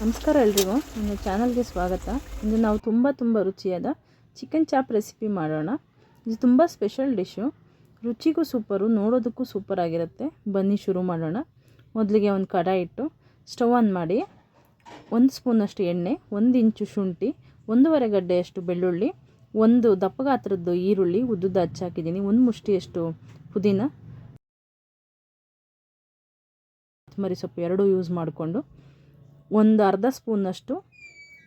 ನಮಸ್ಕಾರ ಎಲ್ರಿಗೂ. ನನ್ನ ಚಾನಲ್ಗೆ ಸ್ವಾಗತ. ಇಂದು ನಾವು ತುಂಬ ತುಂಬ ರುಚಿಯಾದ ಚಿಕನ್ ಚಾಪ್ ರೆಸಿಪಿ ಮಾಡೋಣ. ಇದು ತುಂಬ ಸ್ಪೆಷಲ್ ಡಿಶ್ಶು ರುಚಿಗೂ ಸೂಪರು, ನೋಡೋದಕ್ಕೂ ಸೂಪರ್ ಆಗಿರುತ್ತೆ. ಬನ್ನಿ ಶುರು ಮಾಡೋಣ. ಮೊದಲಿಗೆ ಒಂದು ಕಡಾಯಿ ಇಟ್ಟು ಸ್ಟವ್ ಆನ್ ಮಾಡಿ. ಒಂದು ಸ್ಪೂನಷ್ಟು ಎಣ್ಣೆ, ಒಂದು ಇಂಚು ಶುಂಠಿ, ಒಂದೂವರೆ ಗಡ್ಡೆಯಷ್ಟು ಬೆಳ್ಳುಳ್ಳಿ, ಒಂದು ದಪ್ಪ ಗಾತ್ರದ್ದು ಈರುಳ್ಳಿ, ಉದ್ದುದ್ದು ಹಚ್ಚಾಕಿದ್ದೀನಿ ಒಂದು ಮುಷ್ಟಿಯಷ್ಟು ಪುದೀನ, ಕೊತ್ತಂಬರಿ ಸೊಪ್ಪು ಎರಡೂ ಯೂಸ್ ಮಾಡಿಕೊಂಡು ಒಂದು ಅರ್ಧ ಸ್ಪೂನಷ್ಟು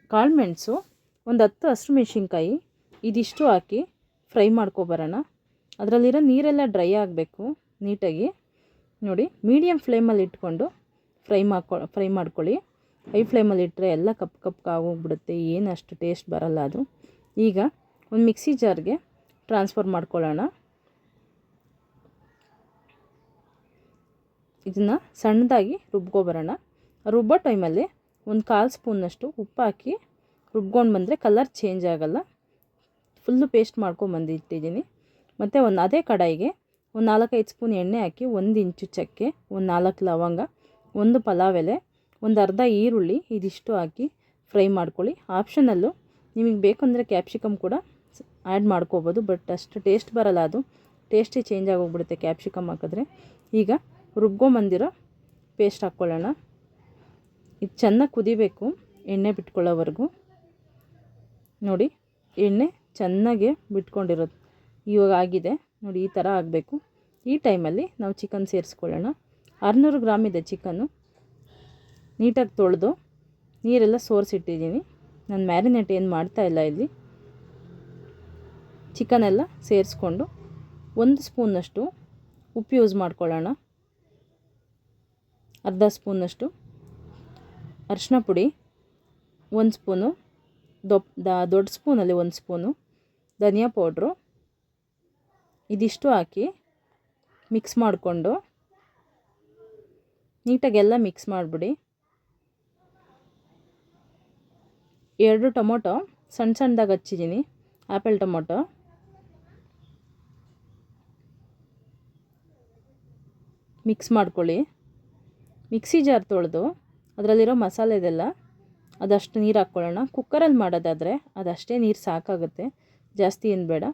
ಕಾಳುಮೆಣಸು ಒಂದು ಹತ್ತು ಹಸಿರು ಮೆಣಸಿನ್ಕಾಯಿ, ಇದಿಷ್ಟು ಹಾಕಿ ಫ್ರೈ ಮಾಡ್ಕೊಬರೋಣ. ಅದರಲ್ಲಿರೋ ನೀರೆಲ್ಲ ಡ್ರೈ ಆಗಬೇಕು ನೀಟಾಗಿ. ನೋಡಿ ಮೀಡಿಯಮ್ ಫ್ಲೇಮಲ್ಲಿ ಇಟ್ಕೊಂಡು ಫ್ರೈ ಮಾಡ್ಕೊ, ಫ್ರೈ ಮಾಡ್ಕೊಳ್ಳಿ. ಹೈ ಫ್ಲೇಮಲ್ಲಿ ಇಟ್ಟರೆ ಎಲ್ಲ ಕಪ್ ಕಪ್ ಆಗೋಗ್ಬಿಡುತ್ತೆ, ಏನು ಟೇಸ್ಟ್ ಬರಲ್ಲ ಅದು. ಈಗ ಒಂದು ಮಿಕ್ಸಿ ಜಾರ್ಗೆ ಟ್ರಾನ್ಸ್ಫರ್ ಮಾಡ್ಕೊಳ್ಳೋಣ. ಇದನ್ನು ಸಣ್ಣದಾಗಿ ರುಬ್ಕೊಬರೋಣ. ರುಬ್ಬೋ ಟೈಮಲ್ಲಿ ಒಂದು ಕಾಲು ಸ್ಪೂನಷ್ಟು ಉಪ್ಪು ಹಾಕಿ ರುಬ್ಕೊಂಡು ಬಂದರೆ ಕಲರ್ ಚೇಂಜ್ ಆಗೋಲ್ಲ. ಫುಲ್ಲು ಪೇಸ್ಟ್ ಮಾಡ್ಕೊಂಬಂದಿಟ್ಟಿದ್ದೀನಿ ಮತ್ತು ಒಂದು ಅದೇ ಕಡಾಯಿಗೆ ಒಂದು ನಾಲ್ಕೈದು ಸ್ಪೂನ್ ಎಣ್ಣೆ ಹಾಕಿ ಒಂದು ಇಂಚು ಚಕ್ಕೆ, ಒಂದು ನಾಲ್ಕು ಲವಂಗ, ಒಂದು ಪಲಾವ್ ಎಲೆ, ಒಂದು ಅರ್ಧ ಈರುಳ್ಳಿ ಇದಿಷ್ಟು ಹಾಕಿ ಫ್ರೈ ಮಾಡ್ಕೊಳ್ಳಿ. ಆಪ್ಷನಲ್ಲು ನಿಮಗೆ ಬೇಕಂದರೆ ಕ್ಯಾಪ್ಸಿಕಮ್ ಕೂಡ ಆ್ಯಡ್ ಮಾಡ್ಕೋಬೋದು, ಬಟ್ ಅಷ್ಟು ಟೇಸ್ಟ್ ಬರಲ್ಲ ಅದು. ಟೇಸ್ಟೇ ಚೇಂಜ್ ಆಗೋಗ್ಬಿಡುತ್ತೆ ಕ್ಯಾಪ್ಸಿಕಮ್ ಹಾಕಿದ್ರೆ. ಈಗ ರುಬ್ಕೊಂಬಂದಿರೋ ಪೇಸ್ಟ್ ಹಾಕ್ಕೊಳ್ಳೋಣ. ಇದು ಚೆನ್ನಾಗಿ ಕುದಿಬೇಕು ಎಣ್ಣೆ ಬಿಟ್ಕೊಳ್ಳೋವರೆಗೂ. ನೋಡಿ, ಎಣ್ಣೆ ಚೆನ್ನಾಗೆ ಬಿಟ್ಕೊಂಡಿರೋದು. ಇವಾಗ ಆಗಿದೆ. ನೋಡಿ, ಈ ಥರ ಆಗಬೇಕು. ಈ ಟೈಮಲ್ಲಿ ನಾವು ಚಿಕನ್ ಸೇರಿಸ್ಕೊಳ್ಳೋಣ. ಆರುನೂರು ಗ್ರಾಮ್ ಇದೆ ಚಿಕನ್ನು. ನೀಟಾಗಿ ತೊಳೆದು ನೀರೆಲ್ಲ ಸೋರಿಸಿಟ್ಟಿದ್ದೀನಿ. ನಾನು ಮ್ಯಾರಿನೇಟ್ ಏನು ಮಾಡ್ತಾ ಇಲ್ಲ ಇಲ್ಲಿ. ಚಿಕನೆಲ್ಲ ಸೇರಿಸ್ಕೊಂಡು ಒಂದು ಸ್ಪೂನಷ್ಟು ಉಪ್ಪು ಯೂಸ್ ಮಾಡ್ಕೊಳ್ಳೋಣ. ಅರ್ಧ ಸ್ಪೂನಷ್ಟು ಅರಿಶಿನ ಪುಡಿ, ಒಂದು ಸ್ಪೂನು, ದೊಪ್ ದೊಡ್ಡ ಸ್ಪೂನಲ್ಲಿ ಒಂದು ಸ್ಪೂನು, ಧನಿಯಾ ಪೌಡ್ರು, ಇದಿಷ್ಟು ಹಾಕಿ ಮಿಕ್ಸ್ ಮಾಡಿಕೊಂಡು ನೀಟಾಗೆಲ್ಲ ಮಿಕ್ಸ್ ಮಾಡಿಬಿಡಿ. ಎರಡು ಟೊಮೊಟೊ, ಸಣ್ಣ ಸಣ್ಣದಾಗ ಹಚ್ಚಿದ್ದೀನಿ ಆ್ಯಪಲ್ ಟೊಮೊಟೊ. ಮಿಕ್ಸ್ ಮಾಡ್ಕೊಳ್ಳಿ. ಮಿಕ್ಸಿ ಜಾರ್ ತೊಳೆದು ಅದರಲ್ಲಿರೋ ಮಸಾಲೆ ಇದೆಲ್ಲ, ಅದಷ್ಟು ನೀರು ಹಾಕ್ಕೊಳ್ಳೋಣ. ಕುಕ್ಕರಲ್ಲಿ ಮಾಡೋದಾದರೆ ಅದಷ್ಟೇ ನೀರು ಸಾಕಾಗುತ್ತೆ. ಜಾಸ್ತಿ ಏನು ಬೇಡ.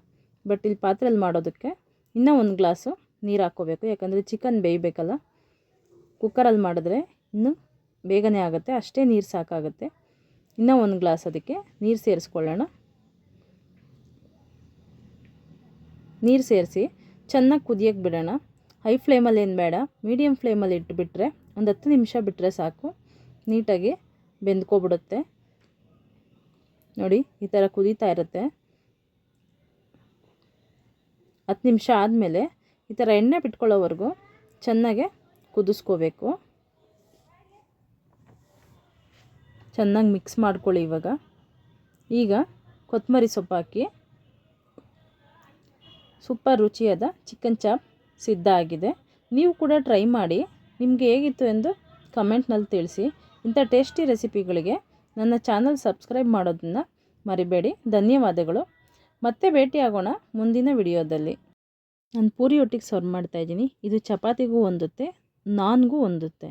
ಬಟ್ ಇಲ್ಲಿ ಪಾತ್ರೆಯಲ್ಲಿ ಮಾಡೋದಕ್ಕೆ ಇನ್ನೂ ಒಂದು ಗ್ಲಾಸು ನೀರು ಹಾಕ್ಕೋಬೇಕು. ಯಾಕಂದರೆ ಚಿಕನ್ ಬೇಯಬೇಕಲ್ಲ. ಕುಕ್ಕರಲ್ಲಿ ಮಾಡಿದ್ರೆ ಇನ್ನೂ ಬೇಗನೆ ಆಗುತ್ತೆ. ಅಷ್ಟೇ ನೀರು ಸಾಕಾಗುತ್ತೆ. ಇನ್ನೂ ಒಂದು ಗ್ಲಾಸ್ ಅದಕ್ಕೆ ನೀರು ಸೇರಿಸ್ಕೊಳ್ಳೋಣ. ನೀರು ಸೇರಿಸಿ ಚೆನ್ನಾಗಿ ಕುದಿಯೋಕ್ಕೆ ಬಿಡೋಣ. ಹೈ ಫ್ಲೇಮಲ್ಲಿ ಏನು ಬೇಡ. ಮೀಡಿಯಮ್ ಫ್ಲೇಮಲ್ಲಿ ಇಟ್ಟುಬಿಟ್ರೆ ಒಂದು ಹತ್ತು ನಿಮಿಷ ಬಿಟ್ಟರೆ ಸಾಕು. ನೀಟಾಗಿ ಬೆಂದ್ಕೊಬಿಡುತ್ತೆ. ನೋಡಿ, ಈ ಥರ ಕುದೀತಾ ಇರುತ್ತೆ. ಹತ್ತು ನಿಮಿಷ ಆದಮೇಲೆ ಈ ಥರ ಎಣ್ಣೆ ಬಿಟ್ಕೊಳ್ಳೋವರೆಗೂ ಚೆನ್ನಾಗೆ ಕುದಿಸ್ಕೋಬೇಕು. ಚೆನ್ನಾಗಿ ಮಿಕ್ಸ್ ಮಾಡ್ಕೊಳ್ಳಿ ಇವಾಗ. ಈಗ ಕೊತ್ತಂಬರಿ ಸೊಪ್ಪು ಹಾಕಿ. ಸೂಪರ್ ರುಚಿಯಾದ ಚಿಕನ್ ಚಾಪ್ ಸಿದ್ಧ ಆಗಿದೆ. ನೀವು ಕೂಡ ಟ್ರೈ ಮಾಡಿ, ನಿಮಗೆ ಹೇಗಿತ್ತು ಎಂದು ಕಮೆಂಟ್ನಲ್ಲಿ ತಿಳಿಸಿ. ಇಂಥ ಟೇಸ್ಟಿ ರೆಸಿಪಿಗಳಿಗೆ ನನ್ನ ಚಾನಲ್ ಸಬ್ಸ್ಕ್ರೈಬ್ ಮಾಡೋದನ್ನು ಮರಿಬೇಡಿ. ಧನ್ಯವಾದಗಳು. ಮತ್ತೆ ಭೇಟಿಯಾಗೋಣ ಮುಂದಿನ ವಿಡಿಯೋದಲ್ಲಿ. ನಾನು ಪೂರಿ ಒಟ್ಟಿಗೆ ಸರ್ವ್ ಮಾಡ್ತಾಯಿದ್ದೀನಿ ಇದು ಚಪಾತಿಗೂ ಹೊಂದುತ್ತೆ ನಾನ್ಗೂ ಹೊಂದುತ್ತೆ